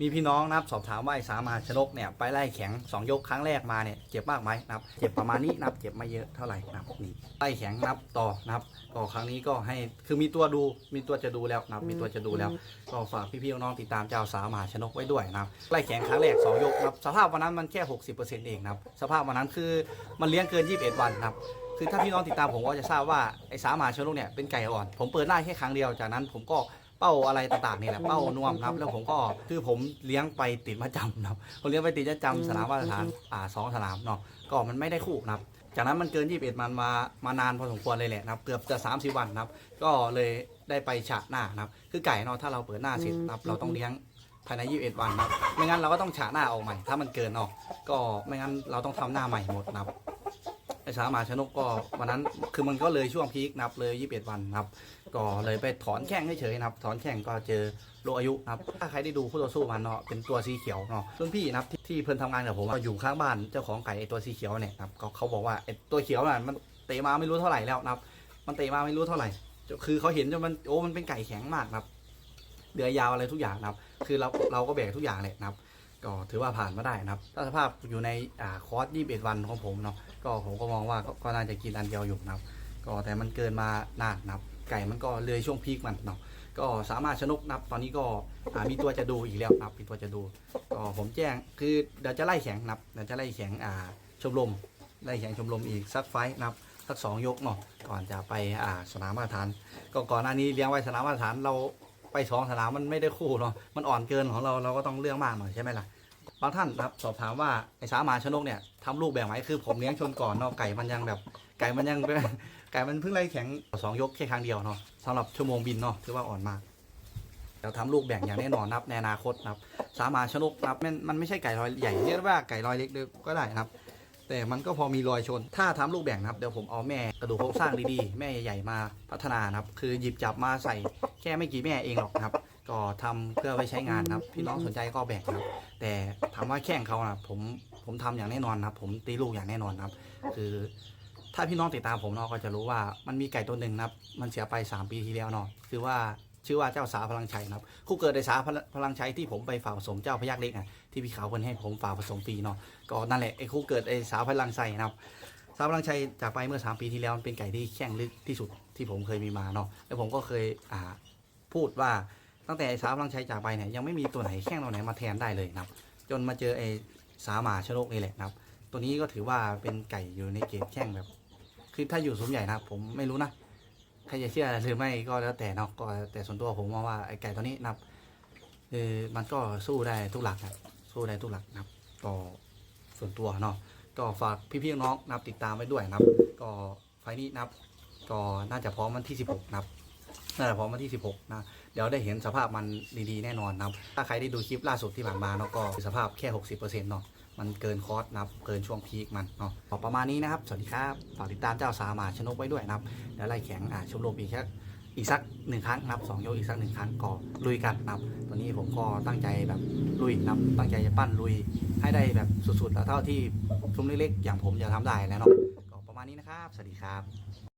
มีพี่น้องนะครับสอบถามว่าไอ้สามหาชนกเนี่ยไปไล่แข็งสองยกครั้งแรกมาเนี่ยเจ็บมากไหมนะครับเจ็บประมาณนี้นะครับเจ็บไม่เยอะเท่าไหร่นะครับนี่ไล่แข็งนับต่อนะครับก็ครั้งนี้ก็ให้คือมีตัวดูมีตัวจะดูแล้วนะครับมีตัวจะดูแล้ว ก็ฝากพี่ๆน้องๆติดตามเจ้าสามหาชนกไว้ด้วยนะครับไล่แข็งครั้งแรกสองยกนะครับสภาพวันนั้นมันแค่ 60%เองนะครับสภาพวันนั้นคือมันเลี้ยงเกิน 21 วันนะครับคือถ้าพี่น้องติดตามผมก็จะทราบว่าไอ้สามหาชนกเนี่ยเป็นไก่อ่อน ผมเปิดไล่แค่ครั้งเดียวจากนั้นผมก็ เป้าอะไรต่างๆนี่แหละเป้านวมนะครับ แล้วผมก็คือผมเลี้ยงไปติดมาจำนะครับผมเลี้ยงไปติดมาจำสนามมาตรฐานอ่าสองสนามเนาะก็มันไม่ได้คู่นะครับ จากนั้นมันเกิน21มันมามานานพอสมควรเลยแหละนะครับ เกือบจะ 30 วันนะครับ ก็เลยได้ไปฉะหน้านะครับ คือไก่เนาะถ้าเราเปิดหน้าเสร็จนะครับเราต้องเลี้ยงภายใน 21 วันนะครับไม่งั้นเราก็ต้องฉะหน้าออกใหม่ ถ้ามันเกินเนาะก็ไม่งั้นเราต้องทำหน้าใหม่หมดนะครับ ไอ้สามมาชนกก็วันนั้นคือมันก็เลยช่วงพีคนับเลย21วันนะครับก็เลยไปถอนแข้งเฉยๆนะครับ ถอนแข้งก็เจอโลอายุนะครับถ้าใครได้ดูคู่ต่อสู้มันเนาะเป็นตัวสีเขียวเนาะรุ่นพี่นะครับที่ที่เพิ่นทำงานกับผมอะอยู่ข้างบ้านเจ้าของไก่ไอ้ตัวสีเขียวเนี่ยนะครับก็เขาบอกว่าไอ้ตัวเขียวน่ะมันเตะมาไม่รู้เท่าไหร่แล้วนะครับ มันเตะมาไม่รู้เท่าไหร่ คือเขาเห็นจนมันโอ้มันเป็นไก่แข็งมากนะครับเดือยาวอะไรทุกอย่างนะครับ คือเราเราก็แบกทุกอย่างเลยนะครับ ก็ถือว่าผ่านมาได้นะครับ ถ้าสภาพอยู่ในอ่าคอร์ส21วันของผมเนาะก็ผมก็มองว่าก็น่าจะกินอันเดียวอยู่นะครับ ก็แต่มันเกินมานานนะครับ ไก่มันก็เลยช่วงพีคมันเนาะก็สามารถชนกนับตอนนี้ก็มีตัวจะดูอีกแล้วนะครับมีตัวจะดูก็ผมแจ้งคือเดี๋ยวจะไล่แข่งนับเดี๋ยวจะไล่แข่งอ่าชมรมไล่แข่งชมรมอีกสักไฟนับสักสองยกเนาะก่อนจะไปอ่าสนามมาตรฐาน ก็ก่อนหน้านี้เลี้ยงไว้สนามมาตรฐานเรา ไปสองสนามมันไม่ได้คู่เนาะมันอ่อนเกินของเราเราก็ต้องเลือกมากหน่อยใช่ไหมล่ะบางท่านนะครับสอบถามว่าไอ้สามาชนกเนี่ยทำลูกแบบไหนคือผมเลี้ยงชนก่อนเนาะไก่มันยังแบบ ไก่มันยัง ไก่มันเพิ่งไล่แข็งสองยกแค่ครั้งเดียวเนาะสำหรับชั่วโมงบินเนาะถือว่าอ่อนมากเราทำลูกแบ่งอย่างแน่นอนนับในอนาคตนะครับ สามาชนกนะครับมันมันไม่ใช่ไก่รอยใหญ่เรียกว่าไก่รอยเล็กก็ได้นะครับ แต่มันก็พอมีรอยชน ถ้าทำลูกแบ่งนะครับเดี๋ยวผมเอาแม่กระดูกโครงสร้างดีๆ แม่ใหญ่ๆมาพัฒนานะครับ คือหยิบจับมาใส่แค่ไม่กี่แม่เองหรอกนะครับ ก็ทำเพื่อไว้ใช้งานนะครับ พี่น้องสนใจก็แบ่งนะครับ แต่ถามว่าแข่งเขานะผมผมทำอย่างแน่นอนนะครับ ผมตีลูกอย่างแน่นอนครับ คือถ้าพี่น้องติดตามผมเนาะก็จะรู้ว่ามันมีไก่ตัวหนึ่งนะครับ มันเสียไป 3 ปีที่แล้วเนาะคือว่า ชื่อว่าเจ้าสาพลังชัยนะครับ คู่เกิดในสาพลังชัยที่ผมไปฝากผสมเจ้าพยักเล็กอะที่พี่ขาวคนให้ผมฝากผสมฟรีเนาะก็นั่นแหละไอ้คู่เกิดไอ้สาพลังชัยนะครับสาพลังชัยจากไปเมื่อ 3 ปีที่แล้วมันเป็นไก่ที่แข่งลึกที่สุดที่ผมเคยมีมาเนาะแล้วผมก็เคยอ่าพูดว่าตั้งแต่สาพลังชัยจากไปเนี่ยยังไม่มีตัวไหนแข่งตัวไหนมาแทนได้เลยนะครับ จนมาเจอไอ้สาหมาชนกนี่แหละนะครับ ตัวนี้ก็ถือว่าเป็นไก่อยู่ในเกณฑ์แข่งแบบ คือถ้าอยู่สมใหญ่นะผมไม่รู้นะ ใครจะเชื่อหรือไม่ก็แล้วแต่เนาะก็แต่ส่วนตัวผมมองว่าไอ้ไก่ตัวนี้นับคือมันก็สู้ได้ทุกหลักนะสู้ได้ทุกหลักนะครับก็ส่วนตัวเนาะก็ฝากพี่ๆน้องนับติดตามไว้ด้วยนะครับ ก็ไฟนี้นับก็น่าจะพร้อมวันที่ 16นะครับน่าจะพร้อมวันที่ 16 นะ เดี๋ยวได้เห็นสภาพมันดีๆแน่นอนนะครับ ถ้าใครได้ดูคลิปล่าสุดที่ผ่านมาเนาะก็สภาพแค่ 60%เนาะ มันเกินคอร์สนะครับ เกินช่วงพีคมันเนาะขอประมาณนี้นะครับ สวัสดีครับ ฝากติดตามเจ้าสามาชนกไว้ด้วยนะครับ แล้วไล่แข็งอ่าชมรมอีกแค่อีกสักหนึ่งครั้งนะครับสองยกอีกสักหนึ่งครั้งก็ลุยกันนะครับตอนนี้ผมก็ตั้งใจแบบลุยนะครับตั้งใจจะปั้นลุยให้ได้แบบสุดๆแล้วเท่าที่ชุมเล็กๆอย่างผมจะทำได้แล้วเนาะก็ประมาณนี้นะครับ สวัสดีครับ